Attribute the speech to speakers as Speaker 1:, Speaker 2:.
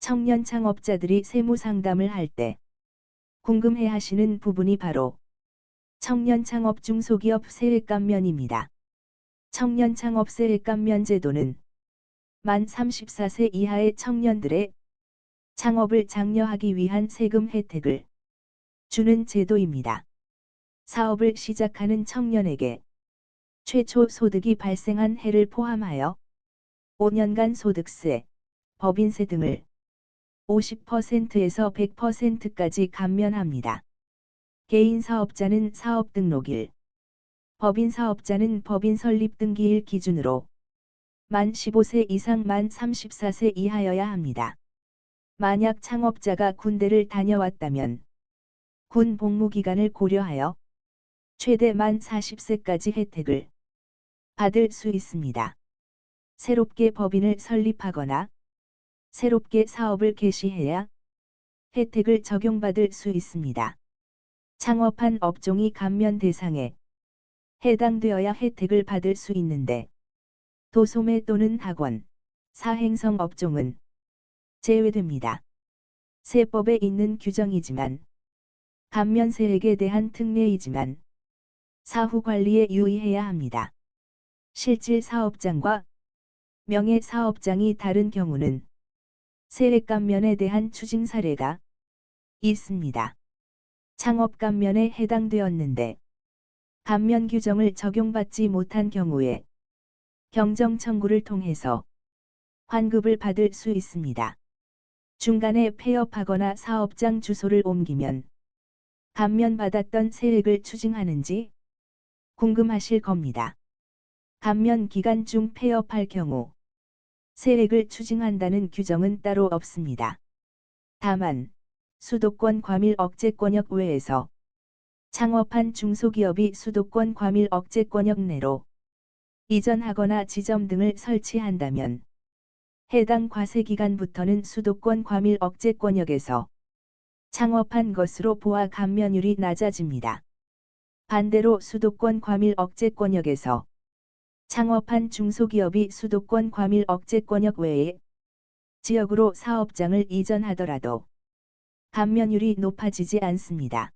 Speaker 1: 청년 창업자들이 세무 상담을 할 때 궁금해 하시는 부분이 바로 청년 창업 중소기업 세액 감면입니다. 청년 창업 세액 감면 제도는 만 34세 이하의 청년들의 창업을 장려하기 위한 세금 혜택을 주는 제도입니다. 사업을 시작하는 청년에게 최초 소득이 발생한 해를 포함하여 5년간 소득세, 법인세 등을 50%에서 100%까지 감면합니다. 개인 사업자는 사업 등록일, 법인 사업자는 법인 설립 등기일 기준으로 만 15세 이상 만 34세 이하여야 합니다. 만약 창업자가 군대를 다녀왔다면 군 복무 기간을 고려하여 최대 만 40세까지 혜택을 받을 수 있습니다. 새롭게 법인을 설립하거나 새롭게 사업을 개시해야 혜택을 적용받을 수 있습니다. 창업한 업종이 감면 대상에 해당되어야 혜택을 받을 수 있는데 도소매 또는 학원, 사행성 업종은 제외됩니다. 세법에 있는 규정이지만 감면세액에 대한 특례이지만 사후 관리에 유의해야 합니다. 실질 사업장과 명예 사업장이 다른 경우는 세액 감면에 대한 추징 사례가 있습니다. 창업 감면에 해당되었는데 감면 규정을 적용받지 못한 경우에 경정 청구를 통해서 환급을 받을 수 있습니다. 중간에 폐업하거나 사업장 주소를 옮기면 감면받았던 세액을 추징하는지 궁금하실 겁니다. 감면 기간 중 폐업할 경우 세액을 추징한다는 규정은 따로 없습니다. 다만 수도권 과밀 억제 권역 외에서 창업한 중소기업이 수도권 과밀 억제 권역 내로 이전하거나 지점 등을 설치한다면 해당 과세 기간부터는 수도권 과밀 억제 권역에서 창업한 것으로 보아 감면율이 낮아집니다. 반대로 수도권 과밀 억제 권역에서 창업한 중소기업이 수도권 과밀 억제 권역 외에 지역으로 사업장을 이전하더라도 감면율이 높아지지 않습니다.